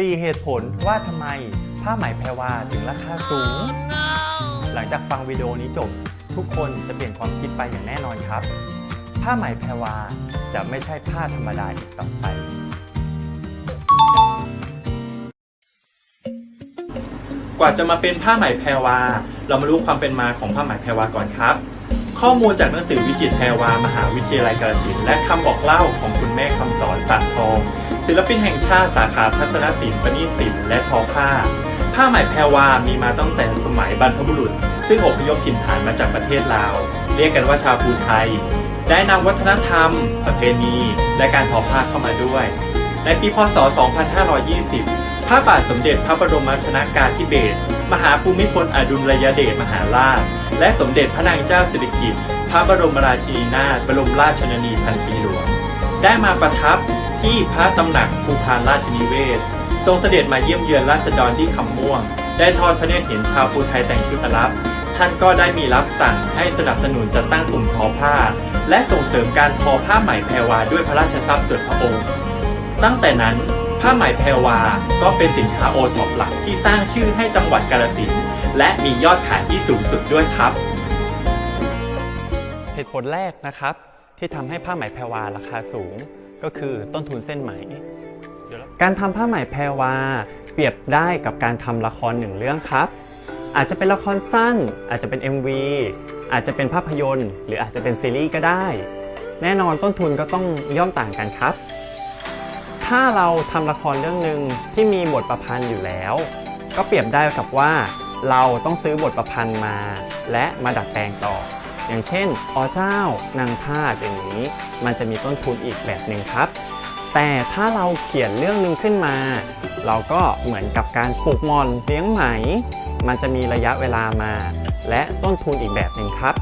4 เหตุผลว่าทำไมผ้าไหมแพรวาถึงราคาสูง หลังจากฟังวิดีโอนี้จบ ทุกคนจะเปลี่ยนความคิดไปอย่างแน่นอนครับ ผ้าไหมแพรวาจะไม่ใช่ผ้าธรรมดาอีกต่อไป กว่าจะมาเป็นผ้าไหมแพรวา เรามารู้ความเป็นมาของผ้าไหมแพรวาก่อนครับ ข้อมูลจากหนังสือวิจิตรแพรวามหาวิทยาลัยกาฬสินธุ์และคำบอกเล่าของคุณแม่คำสอนสานทอง ศิลปินแห่งชาติสาขาทัศนศิลป์ปณีตศิลป์และทอผ้า ผ้าไหมแพรวามีมาตั้งแต่สมัยบรรพบุรุษ ซึ่งอพยพถิ่นฐานมาจากประเทศลาว เรียกกันว่าชาวภูไทย ได้นำวัฒนธรรม ประเพณี และการทอผ้าเข้ามาด้วย ในปีพศ 2520 พระบาทสมเด็จพระบรมชนากาธิเบศรมหาภูมิพลอดุลยเดชมหาราช และสมเด็จพระนางเจ้าสิริกิติ์พระบรมราชินีนาถบรมราชชนนีพันปีหลวงได้มาประทับ ที่พระตำหนักภูพานราชนิเวศ ทรงเสด็จมาเยี่ยมเยือนราษฎรที่คำม่วง ได้ทอดพระเนตรเห็นชาวภูไทยแต่งชุดอรับ ท่านก็ได้มีรับสั่งให้สนับสนุนจัดตั้งกลุ่มทอผ้า และส่งเสริมการทอผ้าไหมแพรวาด้วยพระราชทรัพย์ส่วนพระองค์ ตั้งแต่นั้นผ้าไหมแพรวา ก็เป็นสินค้าโอท็อปหลักที่สร้างชื่อให้จังหวัดกาฬสินธุ์และมียอดขายที่สูงสุดด้วยครับ เหตุผลแรกนะครับ ที่ทำให้ผ้าไหมแพรวาราคาสูง ก็คือต้นทุนเส้นไหม การทำผ้าไหมแพรวา เปรียบได้กับการทำละครหนึ่งเรื่องครับ อาจจะเป็นละครสั้น อาจจะเป็น MV อาจจะเป็นภาพยนตร์ หรืออาจจะเป็นซีรีส์ก็ได้ แน่นอนต้นทุนก็ต้องย่อมต่างกันครับ ถ้าเราทำละครเรื่องหนึ่งที่มีบทประพันธ์อยู่แล้ว ก็เปรียบได้กับว่า เราต้องซื้อบทประพันธ์มา และมาดัดแปลงต่อ อย่างเช่นอเจ้านางทาสอย่างนี้ มันจะมีต้นทุนอีกแบบหนึ่งครับ แต่ถ้าเราเขียนเรื่องหนึ่งขึ้นมา เราก็เหมือนกับการปลูกมอนเลี้ยงไหม มันจะมีระยะเวลามา และต้นทุนอีกแบบหนึ่งครับ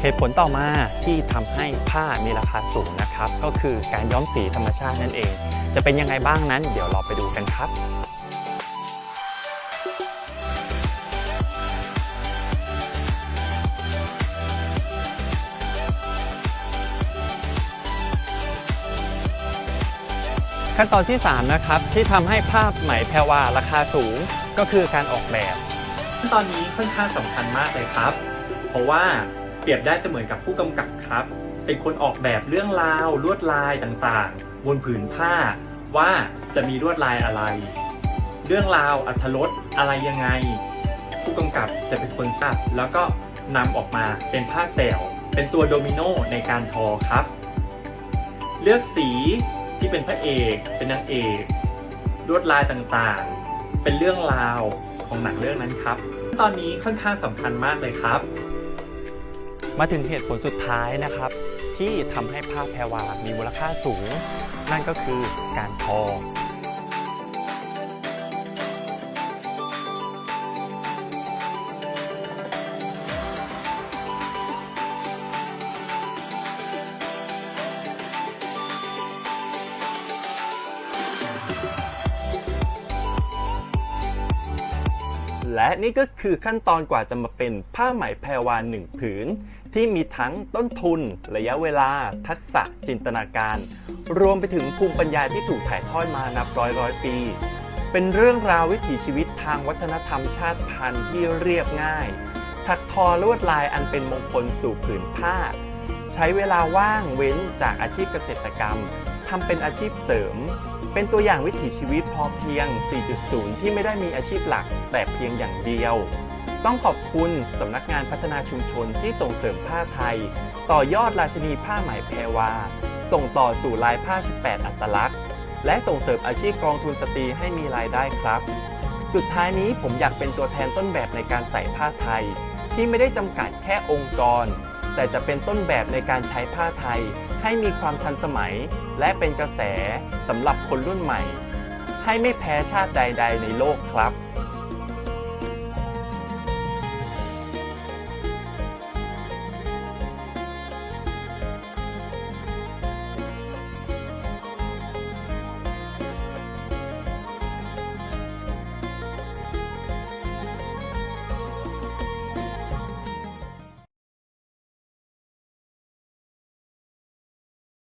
เหตุผลต่อมาที่ทำให้ผ้ามีราคาสูงนะครับ ก็คือการย้อมสีธรรมชาตินั่นเอง จะเป็นยังไงบ้างนั้น เดี๋ยวเราไปดูกันครับ ขั้นตอนที่ 3 นะครับ ที่ทำให้ภาพไหมแพรวาราคาสูงก็คือการออกแบบขั้นตอนนี้ค่อนข้างสำคัญมากเลยครับ เพราะว่าเปรียบได้เสมือนกับผู้กำกับครับ เป็นคนออกแบบเรื่องราวลวดลายต่างๆ บนผืนผ้า ว่าจะมีลวดลายอะไร เรื่องราวอัธรสอะไรยังไง ผู้กำกับจะเป็นคนทราบแล้วก็นำออกมาเป็นผ้าแสวเป็นตัวโดมิโนในการทอครับ เลือกสี ที่เป็นพระเอกเป็นนางเอกลวดลายต่างๆ เป็นเรื่องราวของหนังเรื่องนั้นครับ ตอนนี้ค่อนข้างสำคัญมากเลยครับ มาถึงเหตุผลสุดท้ายนะครับ ที่ทำให้ภาพแพรวามีมูลค่าสูง นั่นก็คือการทอ และนี่ก็คือขั้นตอนกว่าจะมาเป็นผ้าไหมแพรวาหนึ่งผืน ที่มีทั้งต้นทุน ระยะเวลา ทักษะจินตนาการ รวมไปถึงภูมิปัญญาที่ถูกถ่ายทอดมานับร้อยร้อยปี เป็นเรื่องราววิถีชีวิตทางวัฒนธรรมชาติพันธุ์ที่เรียบง่าย ถักทอลวดลายอันเป็นมงคลสู่ผืนผ้า ใช้เวลาว่างเว้นจากอาชีพเกษตรกรรมทำเป็นอาชีพเสริม เป็นตัวอย่างวิถีชีวิตพอเพียง 4.0 ที่ไม่ได้มีอาชีพหลัก แต่เพียงอย่างเดียว ต้องขอบคุณสำนักงานพัฒนาชุมชนที่ส่งเสริมผ้าไทย ต่อยอดราชนีผ้าไหมแพรวา ส่งต่อสู่ลายผ้า 18 อัตลักษณ์ และส่งเสริมอาชีพกองทุนสตรีให้มีรายได้ครับ สุดท้ายนี้ผมอยากเป็นตัวแทนต้นแบบในการใส่ผ้าไทย ที่ไม่ได้จำกัดแค่องค์กร แต่จะเป็นต้นแบบในการใช้ผ้าไทย ให้มีความทันสมัย และเป็นกระแสสำหรับคนรุ่นใหม่ ให้ไม่แพ้ชาติใด ๆ ในโลกครับ